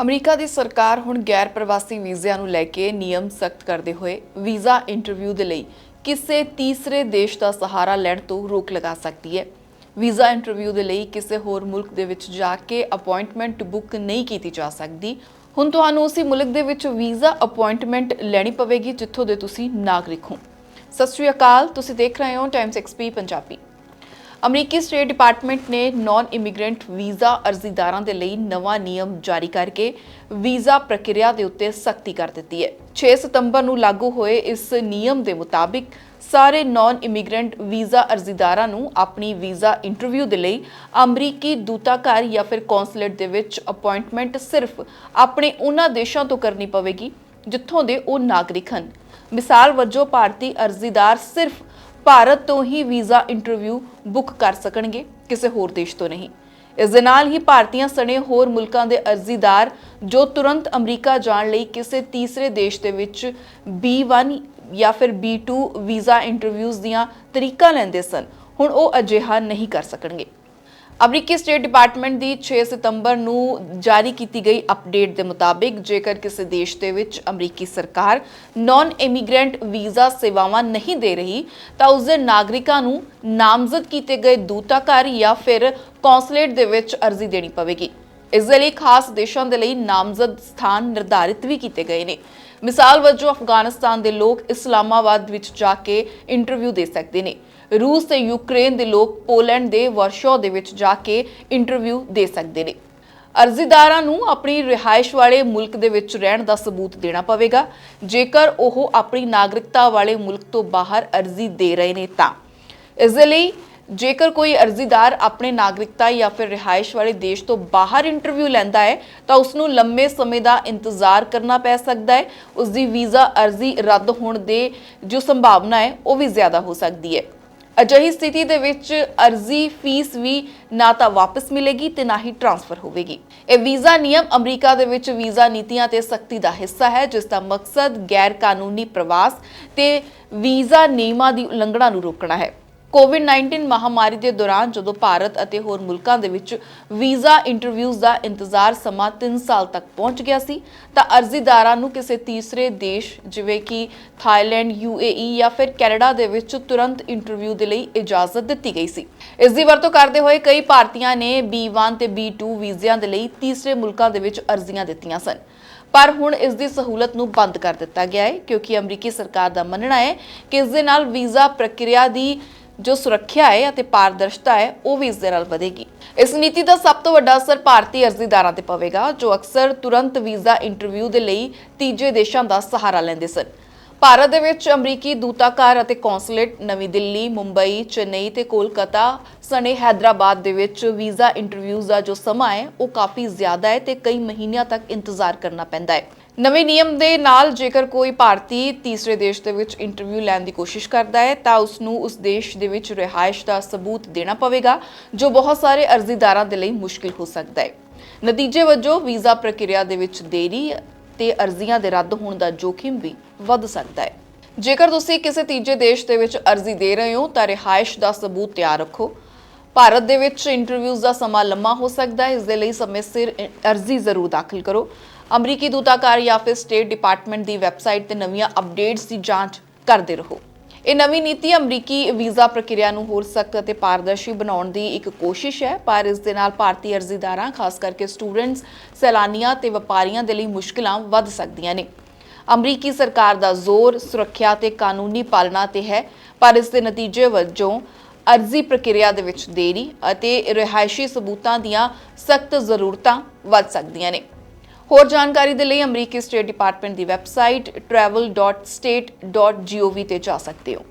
America ਦੀ ਸਰਕਾਰ ਹੁਣ ਗੈਰ ਪ੍ਰਵਾਸੀ ਵੀਜ਼ਿਆਂ ਨੂੰ ਲੈ ਕੇ ਨਿਯਮ ਸਖਤ ਕਰਦੇ ਹੋਏ ਵੀਜ਼ਾ ਇੰਟਰਵਿਊ ਦੇ ਲਈ ਕਿਸੇ ਤੀਸਰੇ ਦੇਸ਼ ਦਾ ਸਹਾਰਾ ਲੈਣ ਤੋਂ ਰੋਕ ਲਗਾ ਸਕਦੀ ਹੈ। ਵੀਜ਼ਾ ਇੰਟਰਵਿਊ ਦੇ ਲਈ ਕਿਸੇ ਹੋਰ ਮੁਲਕ ਦੇ ਵਿੱਚ ਜਾ ਕੇ ਅਪਾਇੰਟਮੈਂਟ ਬੁੱਕ ਨਹੀਂ ਕੀਤੀ ਜਾ ਸਕਦੀ। ਹੁਣ ਤੁਹਾਨੂੰ ਉਸੇ ਮੁਲਕ ਦੇ ਵਿੱਚ ਵੀਜ਼ਾ ਅਪਾਇੰਟਮੈਂਟ ਲੈਣੀ ਪਵੇਗੀ, ਜਿੱਥੋਂ ਦੇ ਤੁਸੀਂ ਨਾਗਰਿਕ ਹੋ। ਸਤਿ ਸ਼੍ਰੀ ਅਕਾਲ, ਤੁਸੀਂ ਦੇਖ ਰਹੇ ਹੋ ਟਾਈਮਸ ਐਕਸਪੀ ਪੰਜਾਬੀ। ਅਮਰੀਕੀ ਸਟੇਟ ਡਿਪਾਰਟਮੈਂਟ ਨੇ ਨਾਨ ਇਮੀਗ੍ਰੈਂਟ ਵੀਜ਼ਾ ਅਰਜ਼ੀਦਾਰਾਂ ਦੇ ਲਈ ਨਵਾਂ ਨਿਯਮ ਜਾਰੀ ਕਰਕੇ ਵੀਜ਼ਾ ਪ੍ਰਕਿਰਿਆ ਦੇ ਉੱਤੇ ਸਖਤੀ ਕਰ ਦਿੱਤੀ ਹੈ। 6 ਸਤੰਬਰ ਨੂੰ ਲਾਗੂ ਹੋਏ ਇਸ ਨਿਯਮ ਦੇ ਮੁਤਾਬਿਕ ਸਾਰੇ ਨਾਨ ਇਮੀਗ੍ਰੈਂਟ ਵੀਜ਼ਾ ਅਰਜ਼ੀਦਾਰਾਂ ਨੂੰ ਆਪਣੀ ਵੀਜ਼ਾ ਇੰਟਰਵਿਊ ਦੇ ਲਈ ਅਮਰੀਕੀ ਦੂਤਾਘਰ ਜਾਂ ਫਿਰ ਕੌਂਸੂਲੇਟ ਦੇ ਵਿੱਚ ਅਪਾਇੰਟਮੈਂਟ ਸਿਰਫ ਆਪਣੇ ਉਹਨਾਂ ਦੇਸ਼ਾਂ ਤੋਂ ਕਰਨੀ ਪਵੇਗੀ, ਜਿੱਥੋਂ ਦੇ ਉਹ ਨਾਗਰਿਕ ਹਨ। ਮਿਸਾਲ ਵਜੋਂ ਭਾਰਤੀ ਅਰਜ਼ੀਦਾਰ ਸਿਰਫ ਭਾਰਤ ਤੋਂ ਹੀ ਵੀਜ਼ਾ ਇੰਟਰਵਿਊ ਬੁੱਕ ਕਰ ਸਕਣਗੇ, ਕਿਸੇ ਹੋਰ ਦੇਸ਼ ਤੋਂ ਨਹੀਂ। ਇਸ ਦੇ ਨਾਲ ਹੀ ਭਾਰਤੀਆਂ ਸਣੇ ਹੋਰ ਮੁਲਕਾਂ ਦੇ ਅਰਜ਼ੀਦਾਰ ਜੋ ਤੁਰੰਤ ਅਮਰੀਕਾ ਜਾਣ ਲਈ ਕਿਸੇ ਤੀਸਰੇ ਦੇਸ਼ ਦੇ ਵਿੱਚ B1 ਜਾਂ ਫਿਰ B2 ਵੀਜ਼ਾ ਇੰਟਰਵਿਊਜ਼ ਦੀਆਂ ਤਰੀਕਾਂ ਲੈਂਦੇ ਸਨ, ਹੁਣ ਉਹ ਅਜਿਹਾ ਨਹੀਂ ਕਰ ਸਕਣਗੇ। ਅਮਰੀਕੀ ਸਟੇਟ ਡਿਪਾਰਟਮੈਂਟ ਦੀ 6 ਸਤੰਬਰ ਨੂੰ ਜਾਰੀ ਕੀਤੀ ਗਈ ਅਪਡੇਟ ਦੇ ਮੁਤਾਬਿਕ, ਜੇਕਰ ਕਿਸੇ ਦੇਸ਼ ਦੇ ਵਿੱਚ ਅਮਰੀਕੀ ਸਰਕਾਰ ਨਾਨ ਇਮੀਗ੍ਰੈਂਟ ਵੀਜ਼ਾ ਸੇਵਾਵਾਂ ਨਹੀਂ ਦੇ ਰਹੀ, ਤਾਂ ਉਸ ਦੇ ਨਾਗਰਿਕਾਂ ਨੂੰ ਨਾਮਜ਼ਦ ਕੀਤੇ ਗਏ ਦੂਤਾਘਰ ਜਾਂ ਫਿਰ ਕੌਂਸੂਲੇਟ ਦੇ ਵਿੱਚ ਅਰਜ਼ੀ ਦੇਣੀ ਪਵੇਗੀ। ਇਸ ਦੇ ਲਈ ਖਾਸ ਦੇਸ਼ਾਂ ਦੇ ਲਈ ਨਾਮਜ਼ਦ ਸਥਾਨ ਨਿਰਧਾਰਿਤ ਵੀ ਕੀਤੇ ਗਏ ਨੇ। ਮਿਸਾਲ ਵਜੋਂ ਅਫਗਾਨਿਸਤਾਨ ਦੇ ਲੋਕ ਇਸਲਾਮਾਬਾਦ ਵਿੱਚ ਜਾ ਕੇ ਇੰਟਰਵਿਊ ਦੇ ਸਕਦੇ ਨੇ। ਰੂਸ ਤੇ ਯੂਕਰੇਨ ਦੇ ਲੋਕ ਪੋਲੈਂਡ ਦੇ ਵਰਸ਼ੋ ਦੇ ਵਿੱਚ ਜਾ ਕੇ ਇੰਟਰਵਿਊ ਦੇ ਸਕਦੇ ਨੇ। ਅਰਜ਼ੀਦਾਰਾਂ ਨੂੰ ਆਪਣੀ ਰਿਹਾਇਸ਼ ਵਾਲੇ ਮੁਲਕ ਦੇ ਵਿੱਚ ਰਹਿਣ ਦਾ ਸਬੂਤ ਦੇਣਾ ਪਵੇਗਾ। ਜੇਕਰ ਉਹ ਆਪਣੀ ਨਾਗਰਿਕਤਾ ਵਾਲੇ ਮੁਲਕ ਤੋਂ ਬਾਹਰ ਅਰਜ਼ੀ ਦੇ ਰਹੇ ਨੇ ਤਾਂ। ਇਸ ਦੇ ਲਈ ਜੇਕਰ ਕੋਈ ਅਰਜ਼ੀਦਾਰ ਆਪਣੇ ਨਾਗਰਿਕਤਾ ਜਾਂ ਫਿਰ ਰਿਹਾਇਸ਼ ਵਾਲੇ ਦੇਸ਼ ਤੋਂ ਬਾਹਰ ਇੰਟਰਵਿਊ ਲੈਂਦਾ ਹੈ, ਤਾਂ ਉਸ ਨੂੰ ਲੰਮੇ ਸਮੇਂ ਦਾ ਇੰਤਜ਼ਾਰ ਕਰਨਾ ਪੈ ਸਕਦਾ ਹੈ। ਉਸ ਦੀ ਵੀਜ਼ਾ ਅਰਜ਼ੀ ਰੱਦ ਹੋਣ ਦੇ ਜੋ ਸੰਭਾਵਨਾ ਹੈ, ਉਹ ਵੀ ਜ਼ਿਆਦਾ ਹੋ ਸਕਦੀ ਹੈ। ਅਜਿਹੀ ਸਥਿਤੀ ਦੇ ਵਿੱਚ ਅਰਜ਼ੀ, ਫੀਸ ਵੀ ਨਾ ਤਾਂ ਵਾਪਸ ਮਿਲੇਗੀ ਤੇ ਨਾ ਹੀ ਟ੍ਰਾਂਸਫਰ ਹੋਵੇਗੀ। ਇਹ ਵੀਜ਼ਾ ਨਿਯਮ ਅਮਰੀਕਾ ਦੇ ਵਿੱਚ ਵੀਜ਼ਾ ਨੀਤੀਆਂ ਤੇ ਸਖਤੀ ਦਾ ਹਿੱਸਾ ਹੈ, ਜਿਸ ਦਾ ਮਕਸਦ ਗੈਰ ਕਾਨੂੰਨੀ ਪ੍ਰਵਾਸ ਤੇ ਵੀਜ਼ਾ ਨਿਯਮਾਂ ਦੀ ਉਲੰਘਣਾ ਨੂੰ ਰੋਕਣਾ ਹੈ। ਕੋਵਿਡ-19 ਮਹਾਮਾਰੀ ਦੇ ਦੌਰਾਨ ਜਦੋਂ ਭਾਰਤ ਅਤੇ ਹੋਰ ਮੁਲਕਾਂ ਦੇ ਵਿੱਚ ਵੀਜ਼ਾ ਇੰਟਰਵਿਊਜ਼ ਦਾ ਇੰਤਜ਼ਾਰ ਸਮਾਂ 3 ਸਾਲ ਤੱਕ ਪਹੁੰਚ ਗਿਆ ਸੀ, ਤਾਂ ਅਰਜ਼ੀਦਾਰਾਂ ਨੂੰ ਕਿਸੇ ਤੀਸਰੇ ਦੇਸ਼, ਜਿਵੇਂ ਕਿ ਥਾਈਲੈਂਡ ਯੂਏਈ ਜਾਂ ਫਿਰ ਕੈਨੇਡਾ ਦੇ ਵਿੱਚ ਤੁਰੰਤ ਇੰਟਰਵਿਊ ਦੇ ਲਈ ਇਜਾਜ਼ਤ ਦਿੱਤੀ ਗਈ ਸੀ। ਇਸ ਦੀ ਵਰਤੋਂ ਕਰਦੇ ਹੋਏ ਕਈ ਭਾਰਤੀਆਂ ਨੇ B1 ਤੇ B2 ਵੀਜ਼ਿਆਂ ਦੇ ਲਈ ਤੀਸਰੇ ਮੁਲਕਾਂ ਦੇ ਵਿੱਚ ਅਰਜ਼ੀਆਂ ਦਿੱਤੀਆਂ ਸਨ। ਪਰ ਹੁਣ ਇਸ ਦੀ ਸਹੂਲਤ ਨੂੰ ਬੰਦ ਕਰ ਦਿੱਤਾ ਗਿਆ ਹੈ, ਕਿਉਂਕਿ ਅਮਰੀਕੀ ਸਰਕਾਰ ਦਾ ਮੰਨਣਾ ਹੈ ਕਿ ਇਸ ਦੇ ਨਾਲ ਵੀਜ਼ਾ ਪ੍ਰਕਿਰਿਆ ਦੀ ਜੋ ਸੁਰੱਖਿਆ ਹੈ ਅਤੇ ਪਾਰਦਰਸ਼ਤਾ ਹੈ, ਉਹ ਵੀ ਇਸ ਦੇ ਨਾਲ ਵਧੇਗੀ। ਇਸ ਨੀਤੀ ਦਾ ਸਭ ਤੋਂ ਵੱਡਾ ਅਸਰ ਭਾਰਤੀ ਅਰਜ਼ੀਦਾਰਾਂ ਤੇ ਪਵੇਗਾ, ਜੋ ਅਕਸਰ ਤੁਰੰਤ ਵੀਜ਼ਾ ਇੰਟਰਵਿਊ ਦੇ ਲਈ ਤੀਜੇ ਦੇਸ਼ਾਂ ਦਾ ਸਹਾਰਾ ਲੈਂਦੇ ਸਨ। ਭਾਰਤ ਦੇ ਵਿੱਚ ਅਮਰੀਕੀ ਦੂਤਾਵਾਸ ਅਤੇ ਕੌਂਸਲੇਟ ਨਵੀਂ ਦਿੱਲੀ, ਮੁੰਬਈ, ਚੇਨਈ ਤੇ ਕੋਲਕਾਤਾ ਸਣੇ ਹైదరాబాద్ ਦੇ ਵਿੱਚ ਵੀਜ਼ਾ ਇੰਟਰਵਿਊਜ਼ ਦਾ ਜੋ ਸਮਾਂ ਹੈ ਉਹ ਕਾਫੀ ਜ਼ਿਆਦਾ ਹੈ ਤੇ ਕਈ ਮਹੀਨਿਆਂ ਤੱਕ ਇੰਤਜ਼ਾਰ ਕਰਨਾ ਪੈਂਦਾ ਹੈ। ਨਵੇਂ ਨਿਯਮ ਦੇ ਨਾਲ ਜੇਕਰ ਕੋਈ ਭਾਰਤੀ ਤੀਸਰੇ ਦੇਸ਼ ਦੇ ਵਿੱਚ ਇੰਟਰਵਿਊ ਲੈਣ ਦੀ ਕੋਸ਼ਿਸ਼ ਕਰਦਾ ਹੈ ਤਾਂ ਉਸ ਨੂੰ ਉਸ ਦੇਸ਼ ਦੇ ਵਿੱਚ ਰਿਹਾਇਸ਼ ਦਾ ਸਬੂਤ ਦੇਣਾ ਪਵੇਗਾ ਜੋ ਬਹੁਤ ਸਾਰੇ ਅਰਜ਼ੀਦਾਰਾਂ ਦੇ ਲਈ ਮੁਸ਼ਕਿਲ ਹੋ ਸਕਦਾ ਹੈ। ਨਤੀਜੇ ਵਜੋਂ ਵੀਜ਼ਾ ਪ੍ਰਕਿਰਿਆ ਦੇ ਵਿੱਚ ਦੇਰੀ ਤੇ ਅਰਜ਼ੀਆਂ ਦੇ ਰੱਦ ਹੋਣ ਦਾ ਜੋਖਿਮ ਵੀ ਵੱਧ ਸਕਦਾ ਹੈ। ਜੇਕਰ ਤੁਸੀਂ ਕਿਸੇ ਤੀਜੇ ਦੇਸ਼ ਦੇ ਵਿੱਚ ਅਰਜ਼ੀ ਦੇ ਰਹੇ ਹੋ, ਤਾਂ ਰਿਹਾਇਸ਼ ਦਾ ਸਬੂਤ ਤਿਆਰ ਰੱਖੋ। ਭਾਰਤ ਦੇ ਵਿੱਚ ਇੰਟਰਵਿਊਜ਼ ਦਾ ਸਮਾਂ ਲੰਮਾ ਹੋ ਸਕਦਾ ਹੈ। ਇਸ ਦੇ ਲਈ ਸਮੇਂ ਸਿਰ ਅਰਜ਼ੀ ਜ਼ਰੂਰ ਦਾਖਲ ਕਰੋ। ਅਮਰੀਕੀ ਦੂਤਾਘਰ ਜਾਂ ਫਿਰ ਸਟੇਟ ਡਿਪਾਰਟਮੈਂਟ ਦੀ ਵੈਬਸਾਈਟ ਤੇ ਨਵੀਆਂ ਅਪਡੇਟਸ ਦੀ ਜਾਂਚ ਕਰਦੇ ਰਹੋ। ਇਹ ਨਵੀਂ ਨੀਤੀ ਅਮਰੀਕੀ ਵੀਜ਼ਾ ਪ੍ਰਕਿਰਿਆ ਨੂੰ ਹੋਰ ਸਖਤ ਅਤੇ ਪਾਰਦਰਸ਼ੀ ਬਣਾਉਣ ਦੀ ਇੱਕ ਕੋਸ਼ਿਸ਼ ਹੈ, ਪਰ ਇਸ ਦੇ ਨਾਲ ਭਾਰਤੀ ਅਰਜ਼ੀਦਾਰਾਂ, ਖਾਸ ਕਰਕੇ ਸਟੂਡੈਂਟਸ, ਸੈਲਾਨੀਆਂ ਤੇ ਵਪਾਰੀਆਂ ਦੇ ਲਈ ਮੁਸ਼ਕਲਾਂ ਵੱਧ ਸਕਦੀਆਂ ਨੇ। ਅਮਰੀਕੀ ਸਰਕਾਰ ਦਾ ਜ਼ੋਰ, ਸੁਰੱਖਿਆ ਤੇ ਕਾਨੂੰਨੀ ਪਾਲਣਾ ਤੇ ਹੈ, ਪਰ ਇਸ ਦੇ ਨਤੀਜੇ ਵਜੋਂ ਅਰਜ਼ੀ ਪ੍ਰਕਿਰਿਆ ਦੇ ਵਿੱਚ ਦੇਰੀ ਅਤੇ ਰਿਹਾਇਸ਼ੀ ਸਬੂਤਾਂ ਦੀਆਂ ਸਖਤ ਜ਼ਰੂਰਤਾਂ ਵੱਧ ਸਕਦੀਆਂ ਨੇ। ਹੋਰ ਜਾਣਕਾਰੀ ਦੇ ਲਈ ਅਮਰੀਕੀ ਸਟੇਟ ਡਿਪਾਰਟਮੈਂਟ ਦੀ ਵੈਬਸਾਈਟ travel.state.gov ਤੇ ਜਾ ਸਕਦੇ ਹੋ।